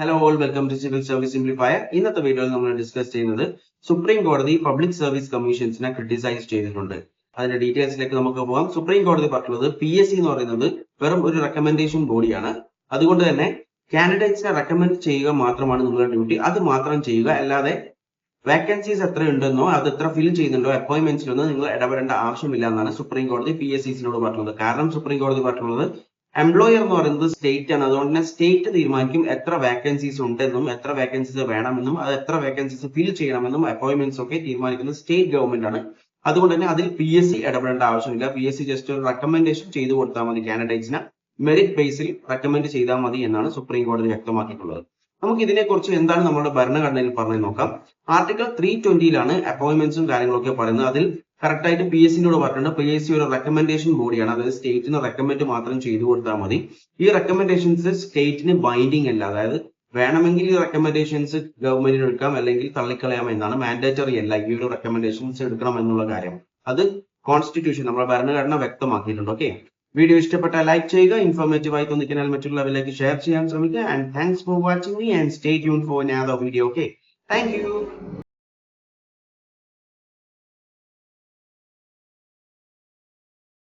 Hello all welcome to civil service simplifier ഇന്നത്തെ വീഡിയോയിൽ നമ്മൾ ഡിസ്കസ് ചെയ്യുന്നത് സുപ്രീം കോടതി പബ്ലിക് സർവീസ് കമ്മീഷൻസിനെ ക്രിട്ടിസൈസ് ചെയ്തിട്ടുണ്ട്. അതിന്റെ ഡീറ്റെയിൽസിലേക്ക് നമുക്ക് പോകാം. സുപ്രീം കോടതി പറഞ്ഞത് പി എസ് സി എന്ന് പറയുന്നത് വെറും ഒരു റെക്കമെൻഡേഷൻ ബോഡിയാണ് അതുകൊണ്ട് തന്നെ കാൻഡിഡേറ്റ്സിനെ റെക്കമെൻഡ് ചെയ്യുക മാത്രമാണ് നിങ്ങളുടെ ഡ്യൂട്ടി അത് മാത്രം ചെയ്യുക അല്ലാതെ വേക്കൻസീസ് എത്ര ഉണ്ടെന്നോ അത് എത്ര ഫിൽ ചെയ്യുന്നുണ്ടോ അപ്പോയിന്റ്മെന്റ്സിലൊന്നും നിങ്ങൾ ഇടപെടേണ്ട ആവശ്യമില്ല എന്നാണ് സുപ്രീം കോടതി പി എസ് സിസിനോട് പറഞ്ഞത്. കാരണം സുപ്രീം കോടതി പറഞ്ഞത് എംപ്ലോയർ എന്ന് പറയുന്നത് സ്റ്റേറ്റ് ആണ്. അതുകൊണ്ട് തന്നെ സ്റ്റേറ്റ് തീരുമാനിക്കും എത്ര വേക്കൻസീസ് ഉണ്ടെന്നും എത്ര വേക്കൻസീസ് വേണമെന്നും അത് എത്ര വേക്കൻസീസ് ഫിൽ ചെയ്യണമെന്നും അപ്പോയിന്റ്മെന്റ്സ് ഒക്കെ തീരുമാനിക്കുന്നത് സ്റ്റേറ്റ് ഗവൺമെന്റ് ആണ്. അതുകൊണ്ട് തന്നെ അതിൽ പി എസ് സി ഇടപെടേണ്ട ആവശ്യമില്ല. പി എസ് സി ജസ്റ്റ് ഒരു റെക്കമെൻഡേഷൻ ചെയ്തു കൊടുത്താൽ മതി കാൻഡിഡേറ്റ്സിന് മെറിറ്റ് ബേസിൽ റെക്കമെൻഡ് ചെയ്താൽ മതി എന്നാണ് സുപ്രീം കോടതി വ്യക്തമാക്കിയിട്ടുള്ളത്. നമുക്ക് ഇതിനെക്കുറിച്ച് എന്താണ് നമ്മുടെ ഭരണഘടനയിൽ പറഞ്ഞു നോക്കാം. ആർട്ടിക്കിൾ ത്രീ ട്വന്റിയിലാണ് അപ്പോയിന്റ്മെന്റ്സും കാര്യങ്ങളൊക്കെ പറയുന്നത്. അതിൽ കറക്റ്റ് ആയിട്ട് പി എസ് സിനോട് പറഞ്ഞിട്ടുണ്ട് പി എസ് സി ഒരു റെക്കമെൻഡേഷൻ ബോഡിയാണ് അതായത് സ്റ്റേറ്റിന് റെക്കമെൻഡ് മാത്രം ചെയ്തു കൊടുത്താൽ മതി. ഈ റെക്കമെൻഡേഷൻസ് സ്റ്റേറ്റിന് ബൈൻഡിങ് അല്ല. അതായത് വേണമെങ്കിൽ ഈ റെക്കമെൻഡേഷൻസ് ഗവൺമെന്റിന് എടുക്കാം അല്ലെങ്കിൽ തള്ളിക്കളയാം എന്നാണ് മാൻഡേറ്ററി അല്ല ഈ ഒരു റെക്കമെൻഡേഷൻസ് എടുക്കണം എന്നുള്ള കാര്യം. അത് കോൺസ്റ്റിറ്റ്യൂഷൻ നമ്മുടെ ഭരണഘടന വ്യക്തമാക്കിയിട്ടുണ്ട്. ഓക്കെ വീഡിയോ ഇഷ്ടപ്പെട്ട ലൈക്ക് ചെയ്യുക ഇൻഫോർമേറ്റീവ് ആയി തോന്നിക്കനാൽ മറ്റുള്ളവരിലേക്ക് ഷെയർ ചെയ്യാൻ ശ്രമിക്കുക and thanks for watching me and stay tune for ഞാൻ വീഡിയോ ഓക്കെ താങ്ക് യു